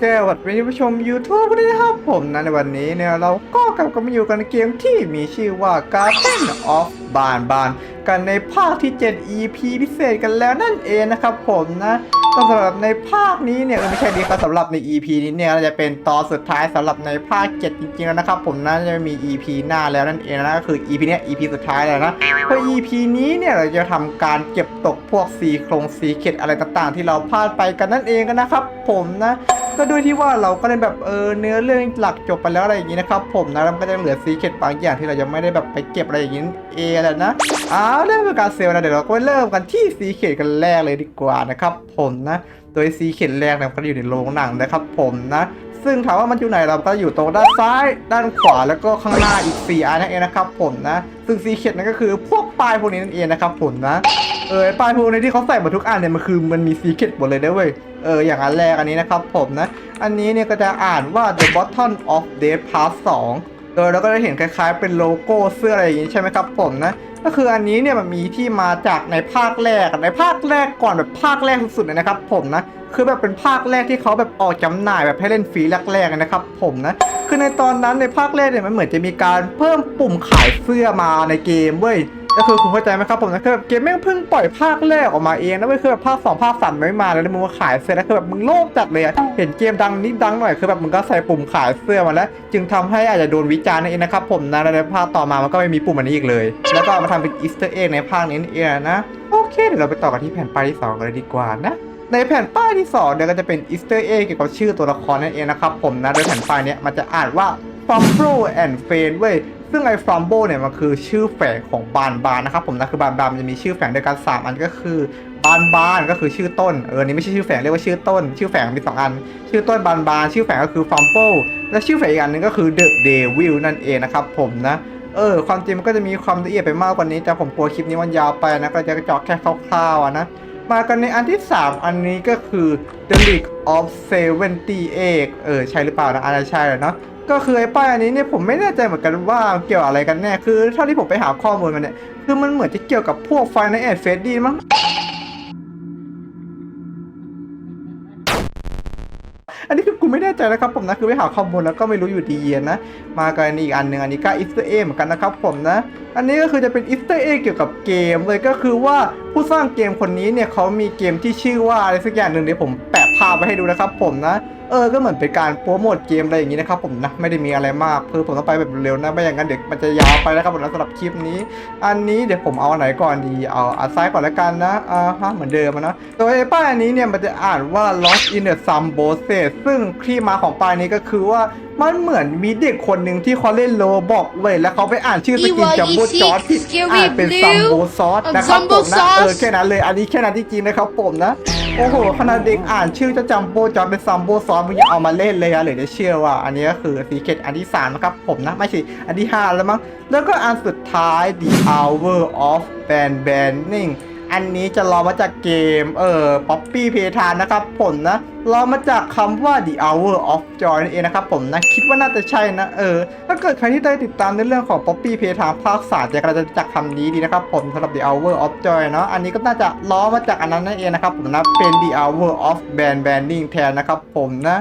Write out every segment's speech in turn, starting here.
แกวัดเป็นผู้ชม YouTube ด้วยนะครับผมนะในวันนี้เนี่ยเราก็กลับกมาอยู่กันในเกมที่มีชื่อว่า Garden of b a n b a n กันในภาคที่ 7 EP พิเศษกันแล้วนั่นเองนะครับผมนะ ก็สำหรับในภาคนี้เนี่ยไม่ใช่ดีครับสำหรับใน EP นี้เนี่ยจะเป็นตอนสุดท้ายสำหรับในภาค 7 จริงๆแล้วนะครับ ผมนะจะมี EP หน้าแล้วนั่นเองนะก็คือ EP เนี้ย EP สุดท้ายแล้วนะเพราะ EP นี้เนี่ยเราจะทำการเก็บตกพวกซีโครงซีเข็ดอะไรต่างๆ ที่เราพลาดไปกันนั่นเองกันนะครับ ผมนะก็ด้วยที่ว่าเราก็ได้แบบเออเนื้อเรื่องหลักจบไปแล้วอะไรอย่างนี้นะครับผมนะแล้วก็จะเหลือซีเข็ดบางอย่างที่เรายังไม่ได้แบบไปเก็บอะไรอย่างนี้เอแหละนะ อ้าเริ่มเป็นการเซลล์นะเดี๋ยวเราก็เริ่มกันที่ซีเข็ดกันแรกเลยดีกว่านะครับผมนะโดยซีเข็ดแรกเนี่ยมันก็อยู่ในโรงหนังนะครับผมนะ ซึ่งถามว่ามันอยู่ไหนเราก็อยู่ตรงด้านซ้ายด้านขวาแล้วก็ข้างหน้าอีก4อันนั่นเองนะครับผมนะซึ่งซีเข็ดนั่นก็คือพวกป้ายพวกนี้นั่นเองนะครับผมนะเออป้ายพวกนี้ที่เขาใส่หมดทุกอันเนี่ยมันคือมันมีซีเค็ดหมดเลยนะเว้ยเอออย่างอันแรกอันนี้นะครับผมนะ อันนี้เนี่ยก็จะอ่านว่า the bottom of death part 2 โดยเราก็จะเห็นคล้ายๆ เป็นโลโก้เสื้ออะไรอย่างนี้ใช่ไหมครับผมนะ ก็คืออันนี้เนี่ยมันมีที่มาจากในภาคแรกในภาคแรกก่อนแบบภาคแรกสุดๆเลยนะครับผมนะคือแบบเป็นภาคแรกที่เขาแบบออกจำหน่ายแบบให้เล่นฟรีแรกๆนะครับผมนะคือในตอนนั้นในภาคแรกเนี่ยมันเหมือนจะมีการเพิ่มปุ่มขายเสื้อมาในเกมเว้ย ก็คือคุณเข้าใจไหมครับผมนะคือแบบเกมแม่งเพิ่งปล่อยภาคแรกออกมาเองนะเว้ยคือแบบภาคสองภาคสามไม่มาเลยแล้วมึงมาขายเสื้อแล้วคือแบบมึงโลภจัดเลยอะเห็นเกมดังนิดดังหน่อยคือแบบมึงก็ใส่ปุ่มขายเสื้อมาแล้ว จึงทำให้อาจจะโดนวิจารณ์นั่นเองนะครับผมนะแล้วในภาคต่อมามันก็ไม่มีปุ่มอันนี้อีกเลย แล้วก็เอามาทำเป็นอีสเตอร์เอ็กในภาคนี้นั่นเองนะโอเคเดี๋ยวเราไปต่อกันที่แผ่นป้ายที่สองกันเลยดีกว่านะในแผ่นป้ายที่2เนี่ยก็จะเป็นอีสเตอร์เอ็กเกี่ยวกับชื่อตัวละครนั่นเองนะครับผมนะโดยแผ่นป้ายเนี้ยมันจะอ่านว่า f u m b l e and f a n เว้ย ซึ่งไอ้ f u m b l e เนี่ยมันคือชื่อแฝงของบานบานนะครับผมนะคือบานบานมันจะมีชื่อแฝงด้วยกัน3อันก็คือบานบานก็คือชื่อต้นเออนี่ไม่ใช่ชื่อแฝงเรียกว่าชื่อต้น ชื่อแฝงมีสองอัน ชื่อต้นบานบานชื่อแฝงก็คือ f u m b l e และชื่อแฝงอีกอันหนึงก็คือ The Devil นั่นเองนะครับผมนะเออความจริงมันก็จะมีความละเอียดไปมากกว่านี้ แต่ผมกลัวคลิปนี้มันยาวไปนะก็จะเจาะแค่คร่าวๆนะมากันในอันที่ 3 อันนี้ก็คือ The League of 78เออใช่หรือเปล่านะอาจจะใช่แหละเนาะ ก็คือไอ้ป้ายอันนี้เนี่ยผมไม่แน่ใจเหมือนกันว่าเกี่ยวอะไรกันแน่ คือเท่าที่ผมไปหาข้อมูลมาเนี่ย คือมันเหมือนจะเกี่ยวกับพวกไฟในแอดเฟสดีมั้งอันนี้คือกูไม่แน่ใจนะครับผมนะคือไปหาข้อมูลแล้วก็ไม่รู้อยู่ดีนะ มากันอีกอันหนึ่งอันนี้ก็อิสเตอร์เอเหมือนกันนะครับผมนะ อันนี้ก็คือจะเป็นอิสเตอร์เอเกี่ยวกับเกมเลยก็คือว่าผู้สร้างเกมคนนี้เนี่ยเขามีเกมที่ชื่อว่าอะไรสักอย่างหนึ่งเดี๋ยวผมแปะภาพไว้ให้ดูนะครับผมนะเออ ก็เหมือนเป็นการโปรโมทเกมอะไรอย่างนี้นะครับผมนะ ไม่ได้มีอะไรมากคือผมต้องไปแบบเร็วนะ ไม่อย่างนั้นเดี๋ยวมันจะยาวไปนะครับผมนะสำหรับคลิปนี้ อันนี้เดี๋ยวผมเอาอันไหนก่อนดี เอาอันซ้ายก่อนละกันนะ อ่าฮะ เหมือนเดิมอะนะ โดยไอ้ป้ายอันนี้เนี่ยมันจะอ่านว่า lost in the s u m b o s e ซึ่งที่มาของป้ายนี้ก็คือว่ามันเหมือนมีเด็กคนหนึ่งที่เขาเล่นโลบอกเว้ยแล้วเขาไปอ่านชื่อสกินจัมโบ้จอร์ดผิดอ่านเป็นซัมโบซอสนะครับผมนะ เออแค่นั้นเลย อันนี้แค่นั้นที่จริงนะครับผมนะ โอ้โหขนาดเด็กอ่านชื่อจะจำโบจอมเป็นซัมโบซอสมึงยังเอามาเล่นเลยอะหรือจะเชื่อว่า อันนี้ก็คือซีเคดอันที่สามนะครับผมนะ ไม่ใช่อันที่ห้าแล้วมั้งแล้วก็อันสุดท้าย The Hour of Band Banning อันนี้จะรอมาจากเกม เออ Poppy Playtime นะครับผมนะรอมาจากคำว่า The Hour of Joy นั่นเองนะครับผมนะ คิดว่าน่าจะใช่นะ เออ ถ้าเกิดใครที่ได้ติดตามในเรื่องของ Poppy Playtime ภาคสามจะกำลังจะจากคำนี้ดีนะครับผมสำหรับ The Hour of Joy เนาะอันนี้ก็น่าจะล้อมาจากอันนั้นนั่นเองนะครับผมนะ เป็น The Hour of Band Banning แทนนะครับผมนะ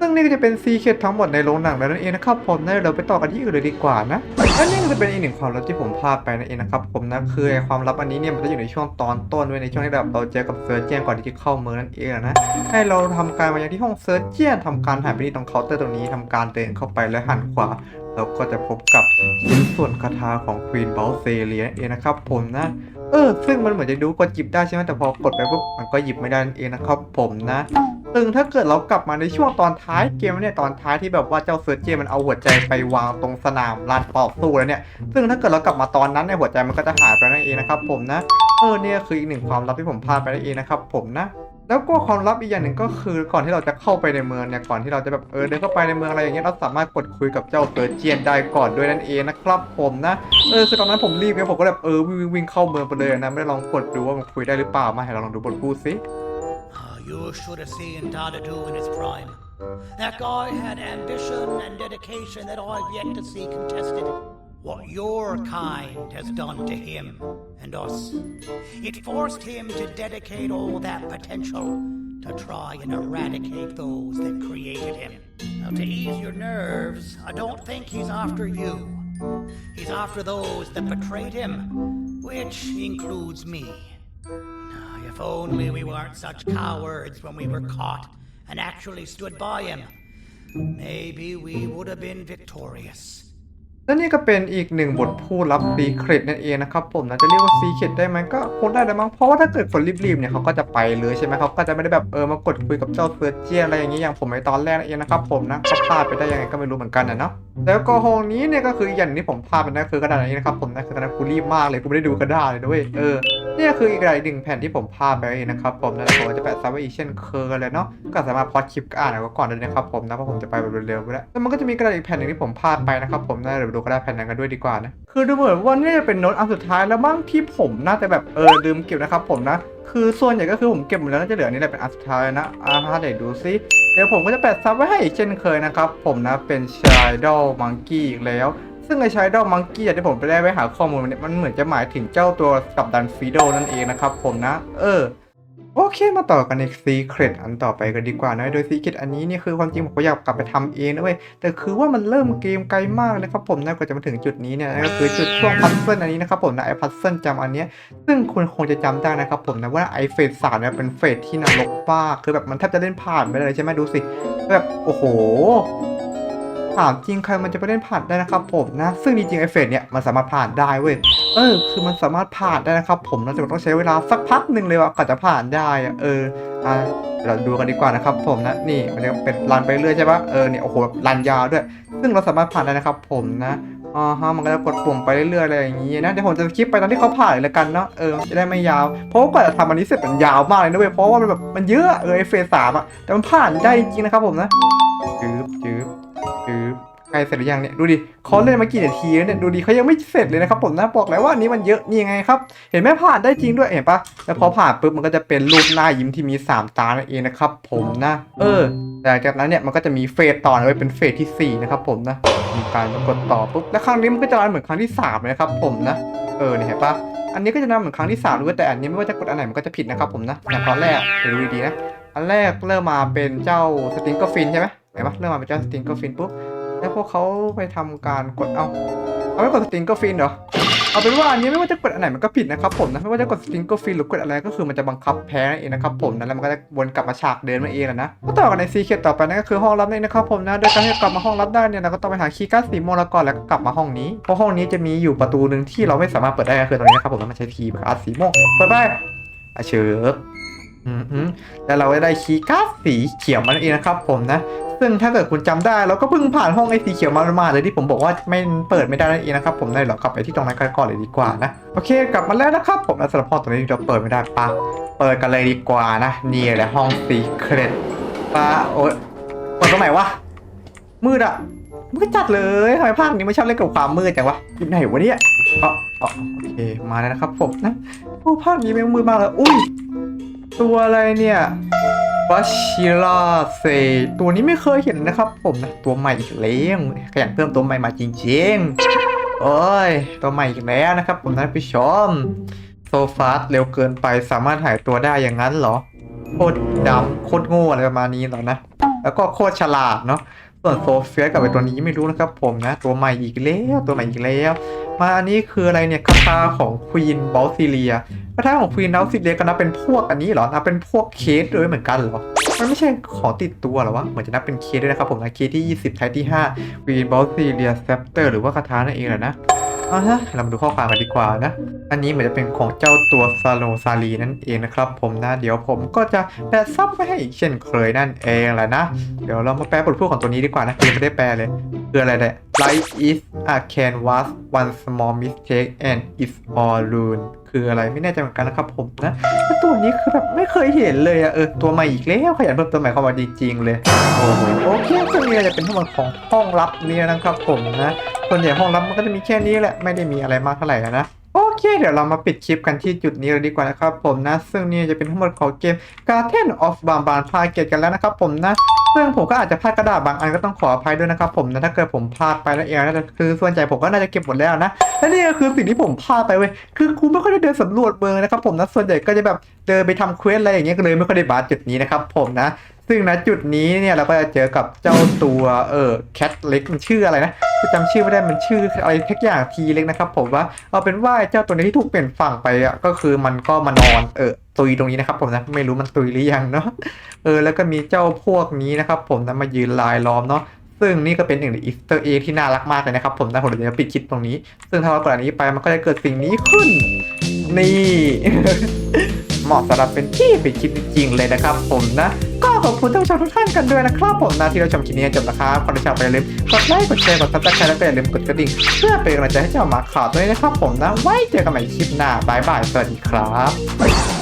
ซึ่งนี่ก็จะเป็นซีเคททั้งหมดในโรงหนังแล้วนั่นเองนะครับผมนะเราไปต่อกันที่อื่นเลยดีกว่านะและนี่ก็จะเป็นอีกหนึ่งความลับที่ผมพลาดไปนั่นเองนะครับผมนะคือไอ้ความลับอันนี้เนี่ยมันจะอยู่ในช่วงตอนต้นไว้ในช่วงที่แบบเราเจอกับเซิร์ชเจียนก่อนที่จะเข้าเมืองนั่นเองนะให้เราทำการมายังที่ห้องเซิร์ชเจียนทำการหันไปที่ตรงเคาน์เตอร์ตรงนี้ทำการเดินเข้าไปแล้วหันขวาเราก็จะพบกับชิ้นส่วนคาถาของควีนเบลเซเลียนนเองนะครับผมนะเออซึ่งมันเหมือนจะดูกดหยิบได้ใช่ไหมแต่พอกดไปปุ๊บมันก็หยิบไม่ได้เองนะครับผมนะ ซึ่งถ้าเกิดเรากลับมาในช่วงตอนท้ายเกมเนี่ยตอนท้ายที่แบบว่าเจ้าเซิร์เจมันเอาหัวใจไปวางตรงสนามลานต่อสู้แล้วเนี่ย ซึ่งถ้าเกิดเรากลับมาตอนนั้นในยหัวใจมันก็จะหายไปนั่นเองนะครับผมนะเออเนี่ยคืออีกหนึ่งความลับที่ผมพลาดไปนั่นเองนะครับผมนะแล้วก็ความลับอีกอย่างหนึ่งก็คือก่อนที่เราจะเข้าไปในเมืองเนี่ยก่อนที่เราจะแบบเออเดินเข้าไปในเมืองอะไรอย่างเงี้ยเราสามารถกดคุยกับเจ้าเซิร์เจียนได้ก่อนด้วยนั่นเองนะครับผมนะเออคือตอนนั้นผมรีบไงผมก็แบบเออวิ่งวิ่งเข้าเมืองไปเลยนะไม่ได้ลองกดดูว่ามันคุยได้หรือเปล่ามาให้เราลองดูบทพูดสิ You should have seen Dadadu in his prime. That guy had ambition and dedication that I've yet to see contested. What your kind has done to him and us. It forced him to dedicate all that potential to to try and eradicate those that created him. Now, to ease your nerves, I don't think he's after you. He's after those that betrayed him, which includes me. If only we weren't such cowards when we were caught and actually stood by him, maybe we would have been victorious. และนี่ก็เป็นอีกหนึ่งบทพูดลับซีเครตนั่นเองนะครับผมนะจะเรียกว่าซีเครตได้ไหมก็คงได้แล้วมั้งเพราะว่าถ้าเกิดคนรีบๆเนี่ยเขาก็จะไปเลยใช่ไหมเขาก็จะไม่ได้แบบเออมากดคุยกับเจ้าเซอร์เจียอะไรอย่างนี้อย่างผมในตอนแรกนั่นเองนะครับผมนะก็พลาดไปได้ยังไงก็ไม่รู้เหมือนกันนะเนาะแล้วก็ห้องนี้เนี่ยก็คืออย่างที่ผมพลาดไปนะคือกระดาษนี้นะครับผมนะคือกระดาษกูรีบมากเลยกูไม่ได้ดูกระดาษเลยด้วยเออเนี่ยคืออีกระดาษอีกหนึ่งแผ่นที่ผมพาไปเองนะครับผมนะผมจะแปะซับไว้อีกเช่นเคยเลยเนาะก็สามารถพอดคลิปก็อ่านเอาก่อนเลยนะครับผมนะเพราะผมจะไปแบบเร็วๆไปแล้วแล้วมันก็จะมีกระดาษอีกแผ่นหนึ่งที่ผมพาไปนะครับผมนะเดี๋ยวดูกระดาษแผ่นนั้นกันด้วยดีกว่านะ คือดูเหมือนว่านี่จะเป็นโน้ตอันสุดท้ายแล้วมั้งที่ผมน่าจะแบบเออลืมเก็บนะครับผมนะ คือส่วนใหญ่ก็คือผมเก็บหมดแล้วน่าจะเหลือนี่แหละเป็นอันสุดท้ายนะอ่าฮะเดี๋ยวดูซิเดี๋ยวผมก็จะแปะซับไว้ให้อีกเช่นเคยนะครับผมนะเป็นชายดอลมังกี้อีกแล้ว ซึ่งไอชายดอลมังกี้ที่ผมไปได้ไปหาข้อมูลเนี่ยมันเหมือนจะหมายถึงเจ้าตัวกับดันฟีโดนั่นเองนะครับผมนะ เออ โอเคมาต่อกันในซีเครตอันต่อไปกันดีกว่านะ โดยซีเครตอันนี้นี่คือความจริงผมก็อยากกลับไปทำเองนะเว้ย แต่คือว่ามันเริ่มเกมไกลมากนะครับผมนะกว่าจะมาถึงจุดนี้เนี่ยก็คือจุดช่วงพัซเซิลอันนี้นะครับผมนะไอพัซเซิลจำอันเนี้ย ซึ่งคุณคงจะจำได้นะครับผมนะว่าไอเฟสสามเนี่ยเป็นเฟสที่นรกมากคือแบบมันแทบจะเล่นผ่านไปเลยใช่ไหมดูสิแบบโอ้โห ถามจริงใครมันจะไปเล่นผ่านได้นะครับผมนะ ซึ่งจริงๆไอเฟสเนี่ยมันสามารถผ่านได้เว้ยเออ คือมันสามารถผ่านได้นะครับผมนะแต่มันต้องใช้เวลาสักพักหนึ่งเลยว่ากว่าจะผ่านได้เอออะเราดูกันดีกว่านะครับผมนะนี่มันจะเป็นรันไปเรื่อยใช่ปะเออเนี่ยโอ้โหรันยาวด้วย ซึ่งเราสามารถผ่านได้นะครับผมนะอ่าฮะมันก็จะกดปุ่มไปเรื่อยๆอะไรอย่างงี้นะเดี๋ยวผมจะคลิปไปตอนที่เขาผ่านเลยละกันเนาะเออจะได้ไม่ยาวเพราะว่ากว่าจะทำอันนี้เสร็จมันยาวมากเลยนะเว้ยเพราะว่ามันแบบมันเยอะเออไอเฟสสามอะแต่มันผ่านได้จริงๆนะครับผมนะจืบจืบ จืบใกล้เสร็จหรือยังเนี่ยดูดิเขาเล่นมากี่นาทีแล้วเนี่ยดูดิเขายังไม่เสร็จเลยนะครับผมนะบอกแล้วว่านี้มันเยอะนี่ยังไงครับ เห็นไหมผ่านได้จริงด้วยเห็นปะแล้วพอผ่านปุ๊บมันก็จะเป็นรูปหน้ายิ้มที่มี 3 ตานั่นเองนะครับผมนะ เออแต่จากนั้นเนี่ยมันก็จะมีเฟสต่อนะไว้เป็นเฟสที่4นะครับผมนะมีการกดต่อปุ๊บแล้วครั้งนี้มันก็จะรันเหมือนครั้งที่3เลยนะครับผมนะ เออเนี่ยเห็นปะอันนี้ก็จะนำเหมือนครั้งที่3ด้วยแต่อันนี้ไม่ว่าจะกดอันไหนมันก็จะผิดนะครับผมนะอย่างตอนแรกเดี๋ยวดูดีๆนะอันแรกเริ่มมาเป็นเจ้าสติงเกอร์ฟินใช่ไหม เห็นปะเริ่มมาเป็นเจ้าสติงเกอร์ฟินปุ๊บแล้วพวกเขาไปทำการกดเอาเอาไม่กดสติงเกอร์ฟินเหรอเอาเป็นว่าอันนี้ไม่ว่าจะกดอันไหนมันก็ผิดนะครับผมนะไม่ว่าจะกดสติงเกอร์ฟินหรือกดอะไรก็คือมันจะบังคับแพ้นั่นเองนะครับผมนะแล้วมันก็จะวนกลับมาฉากเดิมนั่นเองนะนะก็ต่อกันในซีเคทต่อไปนั่นก็คือห้องลับนี่นะครับผมนะโดยการที่จะกลับมาห้องลับได้เนี่ยเราก็ต้องไปหาคีย์การ์ดสีม่วงแล้วก่อนแล้วก็กลับมาห้องนี้เพราะห้องนี้จะมีอยู่ประตูหนึ่งที่เราไม่สามารถเปิดได้ก็คือตรงนี้นะครับผมแล้วมันใช้คีย์การ์ดสีม่วงเปิดไปอะเชิบอืมฮึแล้วเราก็ได้คีย์การ์ดสีเขียวมานั่นเองนะครับผมนะ ซึ่งถ้าเกิดคุณจำได้เราก็เพิ่งผ่านห้องไอ้สีเขียวมามาเลยที่ผมบอกว่าไม่เปิดไม่ได้นั่นเองนะครับผมได้หรอกลับไปที่ตรงนั้นก่อนเลยดีกว่านะโอเคกลับมาแล้วนะครับผมและสำหรับห้องตรงนี้เราเปิดไม่ได้ปะเปิดกันเลยดีกว่านะนี่แหละห้องสีเครดปะโอ๊ยเปิดตรงไหนวะมืดอะมืดจัดเลยทำไมภาคนี้ไม่ชอบเล่นกับความมืดจังวะอยู่ไหนวะเนี่ยอ๋ออ๋อโอเคมาแล้วนะครับผมนะโอ้ภาคนี้แม่งมืดมากเลยอุ้ยตัวอะไรเนี่ย วัชิราเซตัวนี้ไม่เคยเห็นนะครับ ผมนะตัวใหม่อีกแล้วขยันเพิ่มตัวใหม่มาจริงๆโอ้ยตัวใหม่อีกแล้วนะครับ ผมท่านผู้ชมโซฟาสเร็วเกินไปสามารถหายตัวได้อย่างนั้นเหรอโคตรดำโคตรโง่อะไรประมาณนี้เหรอนะแล้วก็โคตรฉลาดเนาะส่วนโซเฟียกับไอตัวนี้ไม่รู้นะครับ ผมนะ ตัวใหม่อีกแล้วตัวใหม่อีกแล้ว มาอันนี้คืออะไรเนี่ยคาถาของควีนบอลซิเลีย คาถาของควีนเอลซิเลียก็นับเป็นพวกอันนี้เหรอนับเป็นพวกเคสด้วยเหมือนกันเหรอมันไม่ใช่ของติดตัวเหรอวะเหมือนจะนับเป็นเคสด้วยนะครับผมนะเคสที่ 20ไทที่5 Queen b o s i l i a Scepter หรือว่าคาถานั่นเองแหละนะ อ่าฮะเรามาดูข้อความกันดีกว่านะ อันนี้เหมือนจะเป็นของเจ้าตัวซาโลซาลีนั่นเองนะครับ ผมนะ เดี๋ยวผมก็จะแปะซับไว้ให้อีกเช่นเคยนั่นเองแหละนะ เดี๋ยวเรามาแปลบทพูดของตัวนี้ดีกว่านะยังไม่ได้แปลเลย คืออะไรเนี่ย Life is a canvas one small mistake and it's all ruined คืออะไรไม่แน่ใจเหมือนกันนะครับผมนะตัวนี้คือแบบไม่เคยเห็นเลยอะเออตัวใหม่อีกแล้วขยันเพิ่มตัวใหม่เข้ามาจริงๆเลย โอเคซึ่งนี่จะเป็นทั้งหมดของห้องลับนี่นะครับผมนะ ส่วนใหญ่ห้องลับมันก็จะมีแค่นี้แหละ ไม่ได้มีอะไรมากเท่าไหร่นะ โอเค เดี๋ยวเรามาปิดคลิปกันที่จุดนี้เลยดีกว่านะครับผมนะ ซึ่งนี่จะเป็นทั้งหมดของเกม Garden of b a r b a r พาเกตกันแล้วนะครับผมนะซึ่งผมก็อาจจะพลาดกระดาษบางอันก็ต้องขออภัยด้วยนะครับผมนะถ้าเกิดผมพลาดไปแล้วเองนะคือส่วนใหญ่ผมก็น่าจะเก็บหมดแล้วนะและนี่ก็คือสิ่งที่ผมพลาดไปเว้ยคือกูไม่ค่อยได้เดินสำรวจเมืองนะครับผมนะส่วนใหญ่ก็จะแบบเดินไปทำเควสอะไรอย่างเงี้ยก็เลยไม่ค่อยได้มาจุดนี้นะครับผมนะ ซึ่งณจุดนี้เนี่ยเราก็จะเจอกับเจ้าตัวเออแคทเล็กมันชื่ออะไรนะจำชื่อไม่ได้มันชื่ออะไรทักอย่างทีเล็กนะครับ ผมว่าเอาเป็นว่าไอ้เจ้าตัวนี้ที่ถูกเปลี่ยนฝั่งไปอะก็คือมันก็มานอนเออตุยตรงนี้นะครับ ผมนะไม่รู้มันตุยหรือยังเนาะเออแล้วก็มีเจ้าพวกนี้นะครับ ผมนะมายืนลายล้อมเนาะซึ่งนี่ก็เป็นหนึ่งในอีสเตอร์เอที่น่ารักมากเลยนะครับ ผมนะผมเดี๋ยวจะปิดคลิปตรงนี้ ซึ่งถ้าเรากดอันนี้ไปมันก็จะเกิดสิ่งนี้ขึ้น นี่ เหมาะสำหรับเป็นที่ปิดคลิปจริงๆเลยนะครับผมนะ ก็ขอบคุณท่านผู้ชมทุกท่านกันด้วยนะครับผมนะที่เราชมคลิปนี้จบนะครับคนที่ชอบไปอย่าลืมกดไลค์กดแชร์กดซับสไครต์แล้วก็อย่าลืมกดกระดิ่งเพื่อเป็นกำลังใจให้เจ้าหมาข่าวด้วยนะครับผมนะไว้เจอกันใหม่คลิปหน้าบายบายสวัสดีครับ